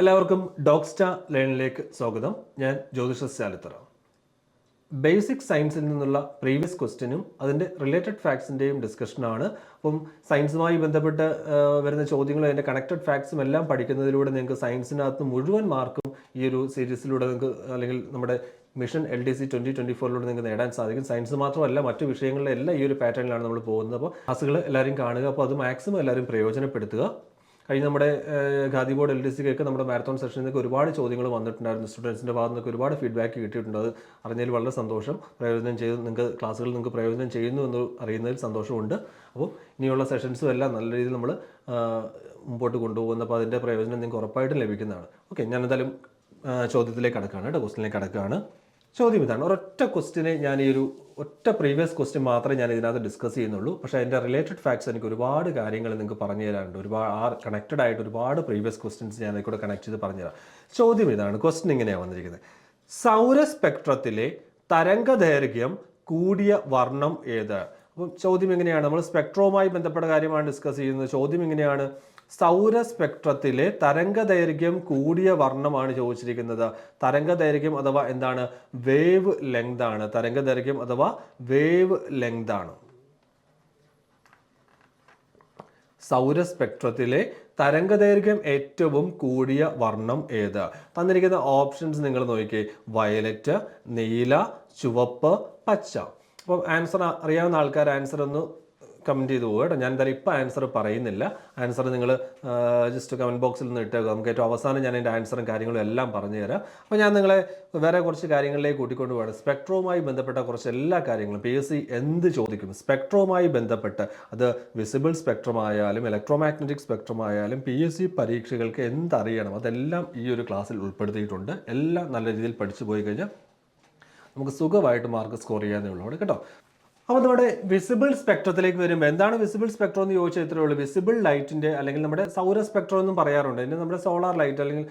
എല്ലാവർക്കും ഡോക്സ്റ്റാ ലേണിലേക്ക് സ്വാഗതം. ഞാൻ ജ്യോതിഷ ശാലിത്തറ. ബേസിക് സയൻസിൽ നിന്നുള്ള പ്രീവിയസ് ക്വസ്റ്റ്യനും അതിന്റെ റിലേറ്റഡ് ഫാക്ട്സിന്റെയും ഡിസ്കഷനാണ് അപ്പം സയൻസുമായി ബന്ധപ്പെട്ട് വരുന്ന ചോദ്യങ്ങളും അതിന്റെ കണക്റ്റഡ് ഫാക്ട്സും എല്ലാം പഠിക്കുന്നതിലൂടെ നിങ്ങൾക്ക് സയൻസിനകത്ത് മുഴുവൻ മാർക്കും ഈ ഒരു സീരീസിലൂടെ നിങ്ങൾക്ക് അല്ലെങ്കിൽ നമ്മുടെ mission L D C twenty twenty ഫോറിലൂടെ നിങ്ങൾക്ക് നേടാൻ സാധിക്കും. സയൻസ് മാത്രമല്ല മറ്റു വിഷയങ്ങളിലെ എല്ലാം ഈ ഒരു പാറ്റേണിലാണ് നമ്മൾ പോകുന്നത്. അപ്പോൾ ക്ലാസ്സുകൾ എല്ലാവരും കാണുക. അപ്പോൾ അത് മാക്സിമം എല്ലാവരും പ്രയോജനപ്പെടുത്തുക. കഴിഞ്ഞ നമ്മുടെ ഖാദി ബോർഡ് എൽ ഡി സിക്കൊക്കെ നമ്മുടെ മാരത്തോൺ സെഷനിൽ നിന്നൊക്കെ ഒരുപാട് ചോദ്യങ്ങൾ വന്നിട്ടുണ്ടായിരുന്നു. സ്റ്റുഡൻസിന്റെ ഭാഗത്ത് നിന്നൊക്കെ ഒരുപാട് ഫീഡ്ബാക്ക് കിട്ടിയിട്ടുണ്ട്. അത് അറിഞ്ഞതിൽ വളരെ സന്തോഷം. പ്രയോജനം ചെയ്ത് നിങ്ങൾക്ക് ക്ലാസ്സുകൾ നിങ്ങൾക്ക് പ്രയോജനം ചെയ്യുന്നു എന്ന് അറിയുന്നതിൽ സന്തോഷമുണ്ട്. അപ്പോൾ ഇനിയുള്ള സെഷൻസും എല്ലാം നല്ല രീതിയിൽ നമ്മൾ മുമ്പോട്ട് കൊണ്ടുപോകുന്ന. അപ്പോൾ അതിന്റെ പ്രയോജനം നിങ്ങൾക്ക് ഉറപ്പായിട്ടും ലഭിക്കുന്നതാണ്. ഓക്കെ ഞാൻ എന്തായാലും ചോദ്യത്തിലേക്ക് കടക്കുകയാണ് കേട്ടോ ക്വസ്റ്റിനിലേക്ക് കടക്കുകയാണ്. ചോദ്യം ഇതാണ് ഒരൊറ്റ ക്വസ്റ്റിനെ ഞാൻ ഈ ഒരു ഒറ്റ പ്രീവിയസ് ക്വസ്റ്റ്യൻ മാത്രമേ ഞാൻ ഇതിനകത്ത് ഡിസ്കസ് ചെയ്യുന്നുള്ളൂ. പക്ഷേ അതിന്റെ റിലേറ്റഡ് ഫാക്ട്സ് എനിക്ക് ഒരുപാട് കാര്യങ്ങൾ നിങ്ങൾക്ക് പറഞ്ഞു തരാനുണ്ട്. ഒരുപാട് ആ കണക്റ്റഡ് ആയിട്ട് ഒരുപാട് പ്രീവിയസ് ക്വസ്റ്റ്യൻസ് ഞാൻ അതിൽ കൂടെ കണക്ട് ചെയ്ത് പറഞ്ഞുതരാം ചോദ്യം ഇതാണ്. ക്വസ്റ്റ്യൻ ഇങ്ങനെയാണ് വന്നിരിക്കുന്നത്. സൗര സ്പെക്ട്രത്തിലെ തരംഗദൈർഘ്യം കൂടിയ വർണം ഏത്? അപ്പം ചോദ്യം എങ്ങനെയാണ്? നമ്മൾ സ്പെക്ട്രവുമായി ബന്ധപ്പെട്ട കാര്യമാണ് ഡിസ്കസ് ചെയ്യുന്നത്. ചോദ്യം എങ്ങനെയാണ് സൗര സ്പെക്ട്രത്തിലെ തരംഗദൈർഘ്യം കൂടിയ വർണമാണ് ചോദിച്ചിരിക്കുന്നത്. തരംഗദൈർഘ്യം അഥവാ എന്താണ്? വേവ് ലെങ്ത് ആണ്. തരംഗദൈർഘ്യം അഥവാ വേവ് ലെങ്ത് ആണ്. സൗര സ്പെക്ട്രത്തിലെ തരംഗദൈർഘ്യം ഏറ്റവും കൂടിയ വർണം ഏത്? തന്നിരിക്കുന്ന ഓപ്ഷൻസ് നിങ്ങൾ നോക്കിയേ വയലറ്റ് നീല ചുവപ്പ് പച്ച. അപ്പം ആൻസർ അറിയാവുന്ന ആൾക്കാർ ആൻസർ ഒന്ന് കമന്റ് ചെയ്ത് പോകുക കേട്ടോ. ഞാൻ എന്തായാലും ഇപ്പോൾ ആൻസർ പറയുന്നില്ല. ആൻസർ നിങ്ങൾ ജസ്റ്റ് കമന്റ് ബോക്സിൽ നിന്ന് ഇട്ടേക്കുക നമുക്ക് ഏറ്റവും അവസാനം ഞാൻ എന്റെ ആൻസറും കാര്യങ്ങളും എല്ലാം പറഞ്ഞു തരാം. അപ്പോൾ ഞാൻ നിങ്ങളെ വേറെ കുറച്ച് കാര്യങ്ങളിലേക്ക് കൂട്ടിക്കൊണ്ട് പോകണം സ്പെക്ട്രവുമായി ബന്ധപ്പെട്ട കുറച്ച് എല്ലാ കാര്യങ്ങളും പി എസ് സി എന്ത് ചോദിക്കും? സ്പെക്ട്രവുമായി ബന്ധപ്പെട്ട് അത് വിസിബിൾ സ്പെക്ട്രം ആയാലും ഇലക്ട്രോമാഗ്നറ്റിക് സ്പെക്ട്രം ആയാലും പി എസ് സി പരീക്ഷകൾക്ക് എന്തറിയണം? അതെല്ലാം ഈ ഒരു ക്ലാസ്സിൽ ഉൾപ്പെടുത്തിയിട്ടുണ്ട്. എല്ലാം നല്ല രീതിയിൽ പഠിച്ചു പോയി കഴിഞ്ഞാൽ നമുക്ക് സുഖമായിട്ട് മാർക്ക് സ്കോർ ചെയ്യാമെന്നേ ഉള്ളൂ. കേട്ടോ. അപ്പോൾ നമ്മുടെ വിസിബിൾ സ്പെക്ട്രത്തിലേക്ക് വരുമ്പോൾ എന്താണ് വിസിബിൾ സ്പെക്ട്രം എന്ന് ചോദിച്ചാൽ ഇത്രയേ ഉള്ളൂ. വിസിബിൾ ലൈറ്റിന്റെ അല്ലെങ്കിൽ നമ്മുടെ സൗര സ്പെക്ട്രം എന്നും പറയാറുണ്ട്. ഇതിന് നമ്മുടെ സോളാർ ലൈറ്റ് അല്ലെങ്കിൽ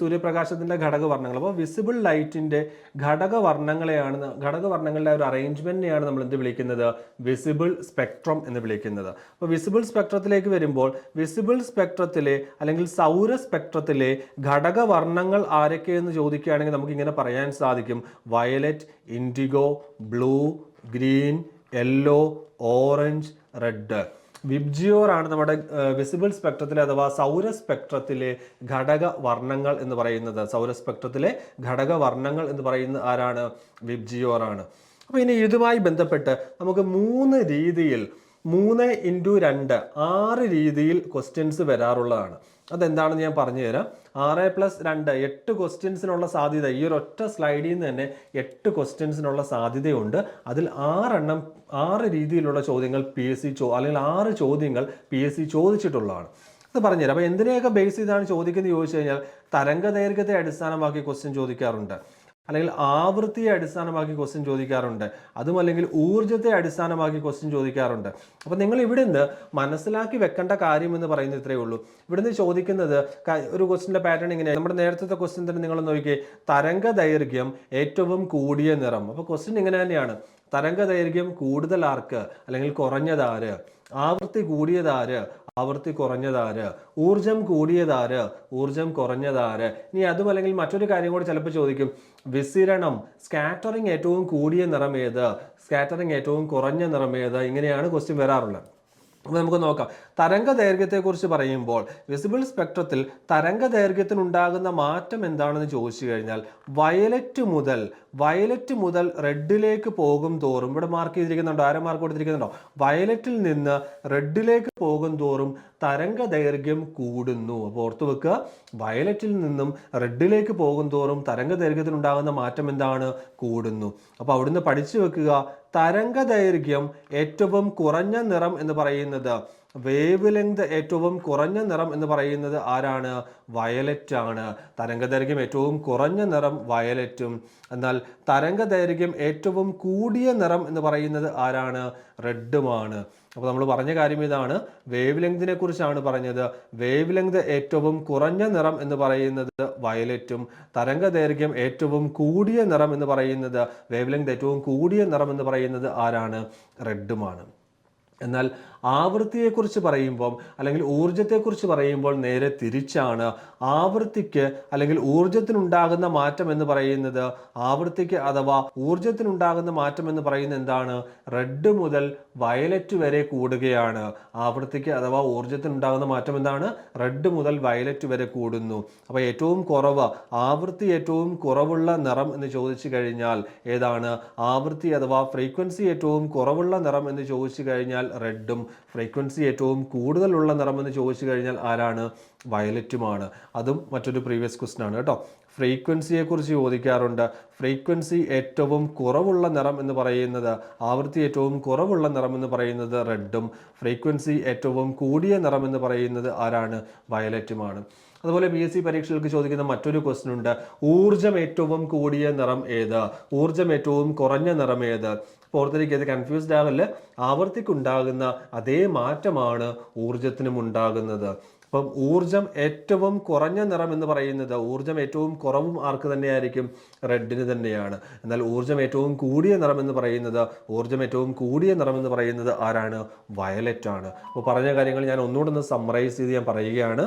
സൂര്യപ്രകാശത്തിന്റെ ഘടകവർണങ്ങൾ. അപ്പോൾ വിസിബിൾ ലൈറ്റിന്റെ ഘടകവർണങ്ങളെയാണ് ഘടകവർണങ്ങളുടെ ഒരു അറേഞ്ച്മെന്റിനെയാണ് നമ്മൾ എന്ത് വിളിക്കുന്നത്? വിസിബിൾ സ്പെക്ട്രം എന്ന് വിളിക്കുന്നത്. അപ്പോൾ വിസിബിൾ സ്പെക്ട്രത്തിലേക്ക് വരുമ്പോൾ വിസിബിൾ സ്പെക്ട്രത്തിലെ അല്ലെങ്കിൽ സൗര സ്പെക്ട്രത്തിലെ ഘടകവർണങ്ങൾ ആരൊക്കെയെന്ന് ചോദിക്കുകയാണെങ്കിൽ നമുക്ക് ഇങ്ങനെ പറയാൻ സാധിക്കും. Violet indigo blue green yellow orange red. VIBGYOR ആണ് നമ്മുടെ വിസിബിൾ സ്പെക്ട്രത്തിലെ അഥവാ സൗര സ്പെക്ട്രത്തിലെ ഘടക വർണങ്ങൾ എന്ന് പറയുന്നത്. സൗര സ്പെക്ട്രത്തിലെ ഘടക വർണങ്ങൾ എന്ന് പറയുന്നത് ആരാണ്? വിബ്ജിയോർ ആണ് അപ്പോൾ ഇനി ഇതുമായി ബന്ധപ്പെട്ട് നമുക്ക് മൂന്ന് രീതിയിൽ മൂന്ന് ഇന്റു രണ്ട് ആറ് രീതിയിൽ ക്വസ്റ്റ്യൻസ് വരാറുള്ളതാണ്. അതെന്താണെന്ന് ഞാൻ പറഞ്ഞു തരാം ആറ് പ്ലസ് രണ്ട് എട്ട് ക്വസ്റ്റ്യൻസിനുള്ള സാധ്യത ഈ ഒരു ഒറ്റ സ്ലൈഡിൽ നിന്ന് തന്നെ എട്ട് ക്വസ്റ്റ്യൻസിനുള്ള സാധ്യതയുണ്ട്. അതിൽ ആറെണ്ണം ആറ് രീതിയിലുള്ള ചോദ്യങ്ങൾ പി എസ് സി ചോ അല്ലെങ്കിൽ ആറ് ചോദ്യങ്ങൾ പി എസ് സി ചോദിച്ചിട്ടുള്ളതാണ്. അത് പറഞ്ഞുതരാം. അപ്പോൾ എന്തിനെയൊക്കെ ബേസ് ചെയ്താണ് ചോദിക്കുന്നത് ചോദിച്ചു കഴിഞ്ഞാൽ തരംഗ ദൈർഘ്യത്തെ അടിസ്ഥാനമാക്കി ക്വസ്റ്റ്യൻ ചോദിക്കാറുണ്ട്. അല്ലെങ്കിൽ ആവൃത്തിയെ അടിസ്ഥാനമാക്കി ക്വസ്റ്റ്യൻ ചോദിക്കാറുണ്ട്. അതും അല്ലെങ്കിൽ ഊർജത്തെ അടിസ്ഥാനമാക്കി ക്വസ്റ്റ്യൻ ചോദിക്കാറുണ്ട്. അപ്പോൾ നിങ്ങൾ ഇവിടെ നിന്ന് മനസ്സിലാക്കി വെക്കേണ്ട കാര്യം എന്ന് പറയുന്നത് ഇത്രയേ ഉള്ളൂ. ഇവിടുന്ന് ചോദിക്കുന്നത് ഒരു ക്വസ്റ്റിന്റെ പാറ്റേൺ ഇങ്ങനെ നമ്മുടെ നേരത്തെ ക്വസ്റ്റ്യൻ തന്നെ നിങ്ങൾ നോക്കി തരംഗ ദൈർഘ്യം ഏറ്റവും കൂടിയ നിറം. അപ്പോൾ ക്വസ്റ്റ്യൻ ഇങ്ങനെ തന്നെയാണ്. തരംഗ ദൈർഘ്യം കൂടുതൽ ആർക്ക്? അല്ലെങ്കിൽ കുറഞ്ഞതാര്? ആവൃത്തി കൂടിയതാര്? ആവൃത്തി കുറഞ്ഞതാര്? ഊർജം കൂടിയതാര്? ഊർജം കുറഞ്ഞതാര്? ഇനി അതും അല്ലെങ്കിൽ മറ്റൊരു കാര്യം കൂടി ചിലപ്പോൾ ചോദിക്കും. വിസിരണം സ്കാറ്ററിങ് ഏറ്റവും കൂടിയ നിറം ഏത്? സ്കാറ്ററിങ് ഏറ്റവും കുറഞ്ഞ നിറം ഏത്? ഇങ്ങനെയാണ് ക്വസ്റ്റ്യൻ വരാറുള്ളത്. അപ്പോൾ നമുക്ക് നോക്കാം. തരംഗ ദൈർഘ്യത്തെക്കുറിച്ച് പറയുമ്പോൾ വിസിബിൾ സ്പെക്ട്രത്തിൽ തരംഗ ദൈർഘ്യത്തിനുണ്ടാകുന്ന മാറ്റം എന്താണെന്ന് ചോദിച്ചു കഴിഞ്ഞാൽ വയലറ്റ് മുതൽ വയലറ്റ് മുതൽ റെഡിലേക്ക് പോകും തോറും ഇവിടെ മാർക്ക് ചെയ്തിരിക്കുന്നുണ്ടോ? ആരെ മാർക്ക് കൊടുത്തിരിക്കുന്നുണ്ടോ? വയലറ്റിൽ നിന്ന് റെഡിലേക്ക് പോകും തോറും തരംഗ ദൈർഘ്യം കൂടുന്നു. അപ്പോൾ ഓർത്തു വെക്കുക വയലറ്റിൽ നിന്നും റെഡിലേക്ക് പോകും തോറും തരംഗ ദൈർഘ്യത്തിനുണ്ടാകുന്ന മാറ്റം എന്താണ്? കൂടുന്നു. അപ്പോൾ അവിടുന്ന് പഠിച്ചു വെക്കുക തരംഗ ദൈർഘ്യം ഏറ്റവും കുറഞ്ഞ നിറം എന്ന് പറയുന്നത് വേവ് ലെങ്ത് ഏറ്റവും കുറഞ്ഞ നിറം എന്ന് പറയുന്നത് ആരാണ്? വയലറ്റ് ആണ്. തരംഗദൈർഘ്യം ഏറ്റവും കുറഞ്ഞ നിറം വയലറ്റും എന്നാൽ തരംഗദൈർഘ്യം ഏറ്റവും കൂടിയ നിറം എന്ന് പറയുന്നത് ആരാണ്? റെഡുമാണ് അപ്പോൾ നമ്മൾ പറഞ്ഞ കാര്യം ഇതാണ്. വേവ് ലെങ്തിനെ കുറിച്ചാണ് പറഞ്ഞത്. വേവ് ലെങ്ത് ഏറ്റവും കുറഞ്ഞ നിറം എന്ന് പറയുന്നത് വയലറ്റും തരംഗ ദൈർഘ്യം ഏറ്റവും കൂടിയ നിറം എന്ന് പറയുന്നത് വേവ് ലെങ്ത് ഏറ്റവും കൂടിയ നിറം എന്ന് പറയുന്നത് ആരാണ്? റെഡുമാണ് എന്നാൽ ആവൃത്തിയെക്കുറിച്ച് പറയുമ്പോൾ അല്ലെങ്കിൽ ഊർജത്തെക്കുറിച്ച് പറയുമ്പോൾ നേരെ തിരിച്ചാണ് ആവൃത്തിക്ക് അല്ലെങ്കിൽ ഊർജത്തിനുണ്ടാകുന്ന മാറ്റം എന്ന് പറയുന്നത് ആവൃത്തിക്ക് അഥവാ ഊർജത്തിനുണ്ടാകുന്ന മാറ്റം എന്ന് പറയുന്നത് എന്താണ്? റെഡ് മുതൽ വയലറ്റ് വരെ കൂടുകയാണ്. ആവൃത്തിക്ക് അഥവാ ഊർജത്തിനുണ്ടാകുന്ന മാറ്റം എന്താണ്? റെഡ് മുതൽ വയലറ്റ് വരെ കൂടുന്നു. അപ്പോൾ ഏറ്റവും കുറവ് ആവൃത്തി ഏറ്റവും കുറവുള്ള നിറം എന്ന് ചോദിച്ചു കഴിഞ്ഞാൽ ഏതാണ്? ആവൃത്തി അഥവാ ഫ്രീക്വൻസി ഏറ്റവും കുറവുള്ള നിറം എന്ന് ചോദിച്ചു കഴിഞ്ഞാൽ റെഡും. ഫ്രീക്വൻസി ഏറ്റവും കൂടുതലുള്ള നിറം എന്ന് ചോദിച്ചു കഴിഞ്ഞാൽ ആരാണ്? വയലറ്റുമാണ്. അതും മറ്റൊരു പ്രീവിയസ് ക്വസ്റ്റൻ ആണ് കേട്ടോ. ഫ്രീക്വൻസിയെ കുറിച്ച് ചോദിക്കാറുണ്ട്. ഫ്രീക്വൻസി ഏറ്റവും കുറവുള്ള നിറം എന്ന് പറയുന്നത് ആവൃത്തി ഏറ്റവും കുറവുള്ള നിറം എന്ന് പറയുന്നത് റെഡും. ഫ്രീക്വൻസി ഏറ്റവും കൂടിയ നിറം എന്ന് പറയുന്നത് ആരാണ്? വയലറ്റുമാണ്. അതുപോലെ ബി എസ് സി പരീക്ഷകൾക്ക് ചോദിക്കുന്ന മറ്റൊരു ക്വസ്റ്റൻ ഉണ്ട് ഊർജം ഏറ്റവും കൂടിയ നിറം ഏത്? ഊർജം ഏറ്റവും കുറഞ്ഞ നിറം ഏത്? ഓർത്തിരിക്കുന്നത് കൺഫ്യൂസ്ഡ് ആവൽ ആവർത്തിക്കുണ്ടാകുന്ന അതേ മാറ്റമാണ് ഊർജത്തിനും ഉണ്ടാകുന്നത്. അപ്പം ഊർജം ഏറ്റവും കുറഞ്ഞ നിറം എന്ന് പറയുന്നത് ഊർജം ഏറ്റവും കുറവും ആർക്ക് തന്നെയായിരിക്കും? റെഡിന് തന്നെയാണ്. എന്നാൽ ഊർജം ഏറ്റവും കൂടിയ നിറം എന്ന് പറയുന്നത് ഊർജം ഏറ്റവും കൂടിയ നിറം എന്ന് പറയുന്നത് ആരാണ്? വയലറ്റ് ആണ്. അപ്പോൾ പറഞ്ഞ കാര്യങ്ങൾ ഞാൻ ഒന്നുകൂടെ ഒന്ന് സമ്മറൈസ് ചെയ്ത് ഞാൻ പറയുകയാണ്.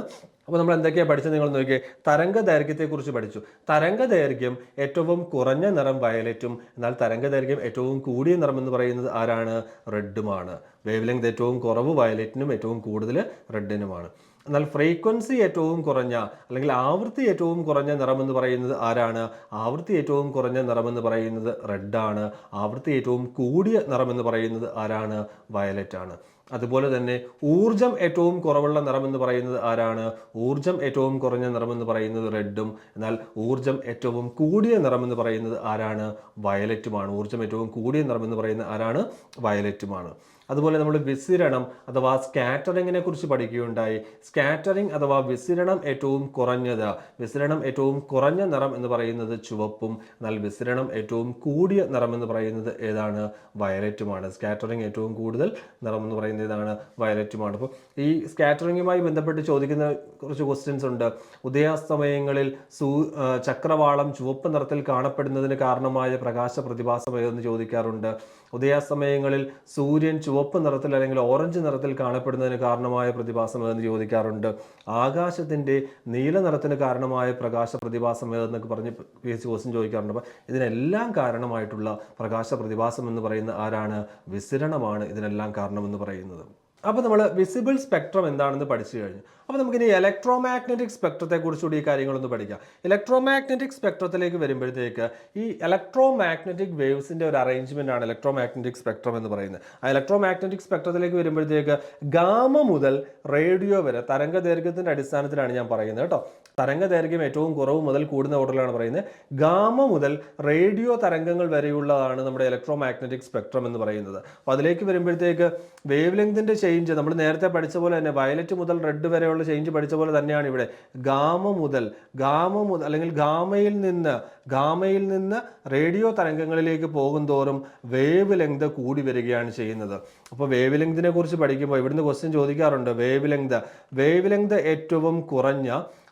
അപ്പോൾ നമ്മൾ എന്തൊക്കെയാണ് പഠിച്ചത് നിങ്ങൾ നോക്കിയേ. തരംഗ ദൈർഘ്യത്തെക്കുറിച്ച് പഠിച്ചു. തരംഗ ദൈർഘ്യം ഏറ്റവും കുറഞ്ഞ നിറം വയലറ്റും എന്നാൽ തരംഗ ദൈർഘ്യം ഏറ്റവും കൂടിയ നിറം എന്ന് പറയുന്നത് ആരാണ്? റെഡുമാണ്. വേവ് ലെങ്ത് ഏറ്റവും കുറവ് വയലറ്റിനും ഏറ്റവും കൂടുതൽ റെഡിനുമാണ്. എന്നാൽ ഫ്രീക്വൻസി ഏറ്റവും കുറഞ്ഞ അല്ലെങ്കിൽ ആവൃത്തി ഏറ്റവും കുറഞ്ഞ നിറം എന്ന് പറയുന്നത് ആരാണ്? ആവൃത്തി ഏറ്റവും കുറഞ്ഞ നിറം എന്ന് പറയുന്നത് റെഡാണ് ആവൃത്തി ഏറ്റവും കൂടിയ നിറം എന്ന് പറയുന്നത് ആരാണ്? വയലറ്റ് ആണ്. അതുപോലെ തന്നെ ഊർജം ഏറ്റവും കുറവുള്ള നിറം എന്ന് പറയുന്നത് ആരാണ്? ഊർജം ഏറ്റവും കുറഞ്ഞ നിറം എന്ന് പറയുന്നത് റെഡും എന്നാൽ ഊർജം ഏറ്റവും കൂടിയ നിറം എന്ന് പറയുന്നത് ആരാണ്? വയലറ്റുമാണ് ഊർജം ഏറ്റവും കൂടിയ നിറം എന്ന് പറയുന്നത് ആരാണ്? വയലറ്റുമാണ് അതുപോലെ നമ്മൾ വിസിരണം അഥവാ സ്കാറ്ററിങ്ങിനെ കുറിച്ച് പഠിക്കുകയുണ്ടായി. സ്കാറ്ററിംഗ് അഥവാ വിസിരണം ഏറ്റവും കുറഞ്ഞത്. വിസിരണം ഏറ്റവും കുറഞ്ഞ നിറം എന്ന് പറയുന്നത് ചുവപ്പും എന്നാൽ വിസിരണം ഏറ്റവും കൂടിയ നിറം എന്ന് പറയുന്നത് ഏതാണ്? വയലറ്റുമാണ്. സ്കാറ്ററിംഗ് ഏറ്റവും കൂടുതൽ നിറം എന്ന് പറയുന്നത് ഏതാണ്? വയലറ്റുമാണ്. അപ്പോൾ ഈ സ്കാറ്ററിങ്ങുമായി ബന്ധപ്പെട്ട് ചോദിക്കുന്ന കുറച്ച് ക്വസ്റ്റ്യൻസ് ഉണ്ട്. ഉദയാസ്തമയങ്ങളിൽ സൂ ചക്രവാളം ചുവപ്പ് നിറത്തിൽ കാണപ്പെടുന്നതിന് കാരണമായ പ്രകാശ പ്രതിഭാസം ഏതെന്ന് ചോദിക്കാറുണ്ട്. ഉദയാസ്തമയങ്ങളിൽ സൂര്യൻ ചുവപ്പ് നിറത്തിൽ അല്ലെങ്കിൽ ഓറഞ്ച് നിറത്തിൽ കാണപ്പെടുന്നതിന് കാരണമായ പ്രതിഭാസം ഏതെന്ന് ചോദിക്കാറുണ്ട്. ആകാശത്തിന്റെ നീല നിറത്തിന് കാരണമായ പ്രകാശ പ്രതിഭാസം ഏതെന്നൊക്കെ പറഞ്ഞ് പി എസ് സി ക്വസ്റ്റ്യൻ ചോദിക്കാറുണ്ട്. അപ്പോൾ ഇതിനെല്ലാം കാരണമായിട്ടുള്ള പ്രകാശ പ്രതിഭാസം എന്ന് പറയുന്ന ആരാണ്? വിസിരണമാണ് ഇതിനെല്ലാം കാരണമെന്ന് പറയുന്നത്. അപ്പോൾ നമ്മൾ വിസിബിൾ സ്പെക്ട്രം എന്താണെന്ന് പഠിച്ചു കഴിഞ്ഞു. അപ്പോൾ നമുക്കിനി ഇലക്ട്രോ മാഗ്നറ്റിക് സ്പെക്ട്രത്തെ കുറിച്ചുകൂടി ഈ കാര്യങ്ങളൊന്ന് പഠിക്കാം. ഇലക്ട്രോ മാഗ്നറ്റിക് സ്പെക്ട്രത്തിലേക്ക് വരുമ്പോഴത്തേക്ക് ഈ ഇലക്ട്രോ മാഗ്നറ്റിക് വേവ്സിന്റെ ഒരു അറേഞ്ച്മെന്റ് ആണ് ഇലക്ട്രോ മാഗ്നറ്റിക് സ്പെക്ട്രം എന്ന് പറയുന്നത്. ആ ഇലക്ട്രോ മാഗ്നറ്റിക് സ്പെക്ട്രത്തിലേക്ക് വരുമ്പോഴത്തേക്ക് ഗാമ മുതൽ റേഡിയോ വരെ തരംഗ ദൈർഘ്യത്തിന്റെ അടിസ്ഥാനത്തിലാണ് ഞാൻ പറയുന്നത് കേട്ടോ. തരംഗ ദൈർഘ്യം ഏറ്റവും കുറവ് മുതൽ കൂടുന്ന ഓർഡറിലാണ് പറയുന്നത്. ഗാമ മുതൽ റേഡിയോ തരംഗങ്ങൾ വരെയുള്ളതാണ് നമ്മുടെ ഇലക്ട്രോ മാഗ്നറ്റിക് സ്പെക്ട്രം എന്ന് പറയുന്നത്. അപ്പോൾ അതിലേക്ക് വരുമ്പോഴത്തേക്ക് വേവ് ലെങ്തിന്റെ ചേഞ്ച് നമ്മൾ നേരത്തെ പഠിച്ച പോലെ തന്നെ വയലറ്റ് മുതൽ റെഡ് വരെയുള്ള ചേഞ്ച് പഠിച്ച പോലെ തന്നെയാണ് ഇവിടെ. ഗാമ മുതൽ ഗാമ മുതൽ അല്ലെങ്കിൽ ഗാമയിൽ നിന്ന് ഗാമയിൽ നിന്ന് റേഡിയോ തരംഗങ്ങളിലേക്ക് പോകുന്തോറും വേവ് ലെങ്ത് കൂടി വരികയാണ് ചെയ്യുന്നത്. അപ്പോൾ വേവ് ലെങ്തിനെ കുറിച്ച് പഠിക്കുമ്പോൾ ഇവിടുന്ന് ക്വസ്റ്റ്യൻ ചോദിക്കാറുണ്ട്. വേവ് ലെങ്ത് വേവ് ലെങ്ത് ഏറ്റവും കുറഞ്ഞ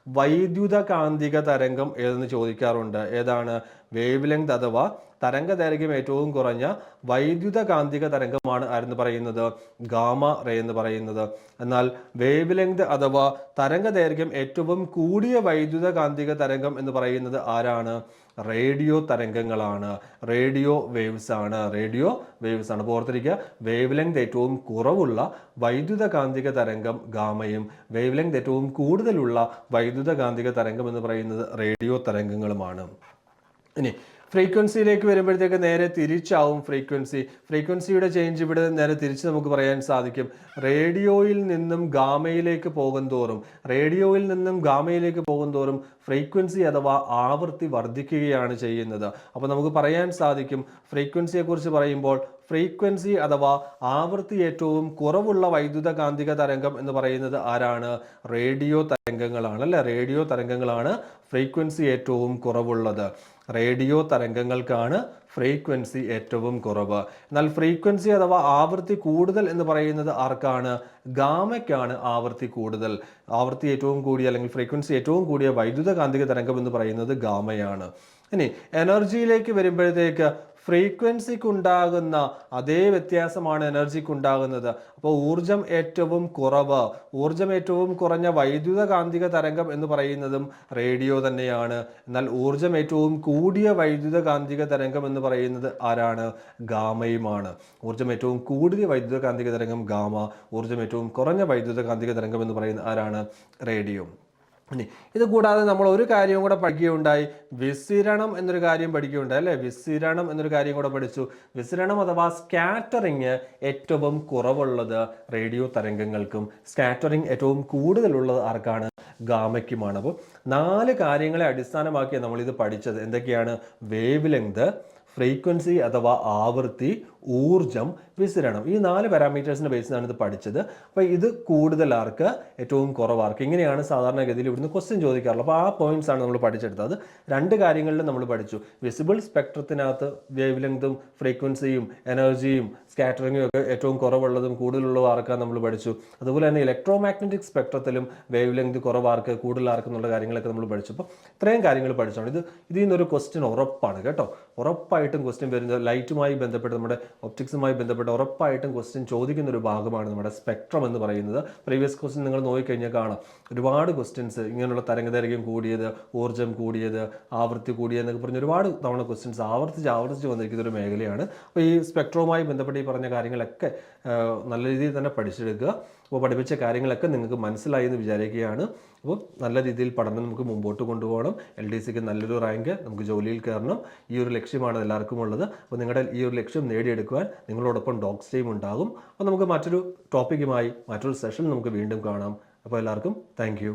വൈദ്യുത കാന്തിക തരംഗം ഏതെന്ന് ചോദിക്കാറുണ്ട്. ഏതാണ്? വേവ് ലെങ്ത് അഥവാ തരംഗ ദൈർഘ്യം ഏറ്റവും കുറഞ്ഞ വൈദ്യുത കാന്തിക തരംഗമാണ് ആരെന്ന് പറയുന്നത്? ഗാമ റേ എന്ന് പറയുന്നത്. എന്നാൽ വേവ് ലെങ്ത് അഥവാ തരംഗ ദൈർഘ്യം ഏറ്റവും കൂടിയ വൈദ്യുത കാന്തിക തരംഗം എന്ന് പറയുന്നത് ആരാണ്? റേഡിയോ തരംഗങ്ങളാണ്. റേഡിയോ വേവ്സ് ആണ്. റേഡിയോ വേവ്സ് ആണ്. അപ്പോൾ ഓർത്തിരിക്കുക വേവ് ലെങ്ത് ഏറ്റവും കുറവുള്ള വൈദ്യുത കാന്തിക തരംഗം ഗാമയും വേവ് ലെങ്ത് ഏറ്റവും കൂടുതലുള്ള വൈദ്യുത കാന്തിക തരംഗം എന്ന് പറയുന്നത് റേഡിയോ തരംഗങ്ങളുമാണ്. ഇനി ഫ്രീക്വൻസിയിലേക്ക് വരുമ്പോഴത്തേക്ക് നേരെ തിരിച്ചാവും ഫ്രീക്വൻസി. ഫ്രീക്വൻസിയുടെ ചേഞ്ച് ഇവിടെ നേരെ തിരിച്ച് നമുക്ക് പറയാൻ സാധിക്കും. റേഡിയോയിൽ നിന്നും ഗാമയിലേക്ക് പോകും തോറും റേഡിയോയിൽ നിന്നും ഗാമയിലേക്ക് പോകും തോറും ഫ്രീക്വൻസി അഥവാ ആവൃത്തി വർദ്ധിക്കുകയാണ് ചെയ്യുന്നത്. അപ്പോൾ നമുക്ക് പറയാൻ സാധിക്കും ഫ്രീക്വൻസിയെക്കുറിച്ച് പറയുമ്പോൾ ഫ്രീക്വൻസി അഥവാ ആവൃത്തി ഏറ്റവും കുറവുള്ള വൈദ്യുത കാന്തിക തരംഗം എന്ന് പറയുന്നത് ആരാണ്? റേഡിയോ തരംഗങ്ങളാണ്. അല്ലെ? റേഡിയോ തരംഗങ്ങളാണ് ഫ്രീക്വൻസി ഏറ്റവും കുറവുള്ളത്. റേഡിയോ തരംഗങ്ങൾക്കാണ് ഫ്രീക്വൻസി ഏറ്റവും കുറവ്. എന്നാൽ ഫ്രീക്വൻസി അഥവാ ആവൃത്തി കൂടുതൽ എന്ന് പറയുന്നത് ആർക്കാണ്? ഗാമയ്ക്കാണ് ആവൃത്തി കൂടുതൽ. ആവൃത്തി ഏറ്റവും കൂടിയ അല്ലെങ്കിൽ ഫ്രീക്വൻസി ഏറ്റവും കൂടിയ വൈദ്യുത കാന്തിക തരംഗം എന്ന് പറയുന്നത് ഗാമയാണ്. ഇനി എനർജിയിലേക്ക് വരുമ്പോഴത്തേക്ക് ഫ്രീക്വൻസിക്ക് ഉണ്ടാകുന്ന അതേ വ്യത്യാസമാണ് എനർജിക്ക് ഉണ്ടാകുന്നത് അപ്പോൾ ഊർജം ഏറ്റവും കുറവ് ഊർജം ഏറ്റവും കുറഞ്ഞ വൈദ്യുത കാന്തിക തരംഗം എന്ന് പറയുന്നതും റേഡിയോ തന്നെയാണ്. എന്നാൽ ഊർജം ഏറ്റവും കൂടിയ വൈദ്യുത കാന്തിക തരംഗം എന്ന് പറയുന്നത് ആരാണ്? ഗാമയുമാണ്. ഊർജം ഏറ്റവും കൂടിയ വൈദ്യുത കാന്തിക തരംഗം ഗാമ ഊർജം ഏറ്റവും കുറഞ്ഞ വൈദ്യുത കാന്തിക തരംഗം എന്ന് പറയുന്നത് ആരാണ്? റേഡിയോ. ഇനി ഇത് കൂടാതെ നമ്മൾ ഒരു കാര്യവും കൂടെ പഠിക്കുകയുണ്ടായി. വിസിരണം എന്നൊരു കാര്യം പഠിക്കുകയുണ്ടായി അല്ലേ? വിസിരണം എന്നൊരു കാര്യം കൂടെ പഠിച്ചു. വിസിരണം അഥവാ സ്കാറ്ററിങ് ഏറ്റവും കുറവുള്ളത് റേഡിയോ തരംഗങ്ങൾക്കും സ്കാറ്ററിങ് ഏറ്റവും കൂടുതലുള്ളത് ആർക്കാണ്? ഗാമയ്ക്കുമാണ്. അപ്പോൾ നാല് കാര്യങ്ങളെ അടിസ്ഥാനമാക്കിയാണ് നമ്മളിത് പഠിച്ചത്. എന്തൊക്കെയാണ്? വേവ് ലെങ്ത് ഫ്രീക്വൻസി അഥവാ ആവൃത്തി ഊർജം വിസിരണം. ഈ നാല് പാരാമീറ്റേഴ്സിന്റെ ബേസിലാണ് ഇത് പഠിച്ചത്. അപ്പോൾ ഇത് കൂടുതൽ ആർക്ക്? ഏറ്റവും കുറവാർക്ക്. ഇങ്ങനെയാണ് സാധാരണഗതിയിൽ ഇവിടുന്ന് ക്വസ്റ്റ്യൻ ചോദിക്കാറുള്ളത്. അപ്പോൾ ആ പോയിന്റ്സ് ആണ് നമ്മൾ പഠിച്ചെടുത്തത്. രണ്ട് കാര്യങ്ങളിൽ നമ്മൾ പഠിച്ചു. വിസിബിൾ സ്പെക്ട്രത്തിനകത്ത് വേവ് ലെങ്തും ഫ്രീക്വൻസിയും എനർജിയും സ്കാറ്ററിങ്ങും ഒക്കെ ഏറ്റവും കുറവുള്ളതും കൂടുതലുള്ളതും ആർക്കാണ് നമ്മൾ പഠിച്ചു. അതുപോലെ തന്നെ ഇലക്ട്രോ മാഗ്നറ്റിക് സ്പെക്ട്രത്തിലും വേവ് ലെങ്ത് കുറവാർക്ക് കൂടുതലാർക്ക് എന്നുള്ള കാര്യങ്ങളൊക്കെ നമ്മൾ പഠിച്ചു. അപ്പോൾ ഇത്രയും കാര്യങ്ങൾ പഠിച്ചാണ് ഇത് ഇതിൽ നിന്നൊരു ക്വസ്റ്റ്യൻ ഉറപ്പാണ് കേട്ടോ. ഉറപ്പായിട്ടും ക്വസ്റ്റ്യൻ വരുന്നത്. ലൈറ്റുമായി ബന്ധപ്പെട്ട് നമ്മുടെ ഒപ്റ്റിക്സുമായി ബന്ധപ്പെട്ട് ഉറപ്പായിട്ടും ക്വസ്റ്റ്യൻ ചോദിക്കുന്ന ഒരു ഭാഗമാണ് നമ്മുടെ സ്പെക്ട്രം എന്ന് പറയുന്നത്. പ്രീവിയസ് ക്വസ്റ്റ്യൻ നിങ്ങൾ നോക്കിക്കഴിഞ്ഞാൽ കാണാം. ഒരുപാട് ക്വസ്റ്റ്യൻസ് ഇങ്ങനെയുള്ള തരംഗദൈർഘ്യം കൂടിയത് ഊർജം കൂടിയത് ആവൃത്തി കൂടിയെന്നൊക്കെ പറഞ്ഞ് ഒരുപാട് തവണ ക്വസ്റ്റ്യൻസ് ആവർത്തിച്ച് ആവർത്തിച്ച് വന്നിരിക്കുന്ന ഒരു മേഖലയാണ്. അപ്പോൾ ഈ സ്പെക്ട്രവുമായി ബന്ധപ്പെട്ട് ഈ പറഞ്ഞ കാര്യങ്ങളൊക്കെ നല്ല രീതിയിൽ തന്നെ പഠിച്ചെടുക്കുക. അപ്പോൾ പഠിപ്പിച്ച കാര്യങ്ങളൊക്കെ നിങ്ങൾക്ക് മനസ്സിലായി എന്ന് വിചാരിക്കുകയാണ്. അപ്പോൾ നല്ല രീതിയിൽ പഠനം നമുക്ക് മുമ്പോട്ട് കൊണ്ടുപോകണം. എൽ ഡി സിക്ക് നല്ലൊരു റാങ്ക് നമുക്ക് ജോലിയിൽ കയറണം. ഈ ഒരു ലക്ഷ്യമാണ് എല്ലാവർക്കും ഉള്ളത്. അപ്പോൾ നിങ്ങളുടെ ഈ ഒരു ലക്ഷ്യം നേടിയെടുക്കുവാൻ നിങ്ങളോടൊപ്പം ഡോക്സ് ടീം ഉണ്ടാകും. അപ്പോൾ നമുക്ക് മറ്റൊരു ടോപ്പിക്കുമായി മറ്റൊരു സെഷൻ നമുക്ക് വീണ്ടും കാണാം. അപ്പോൾ എല്ലാവർക്കും താങ്ക്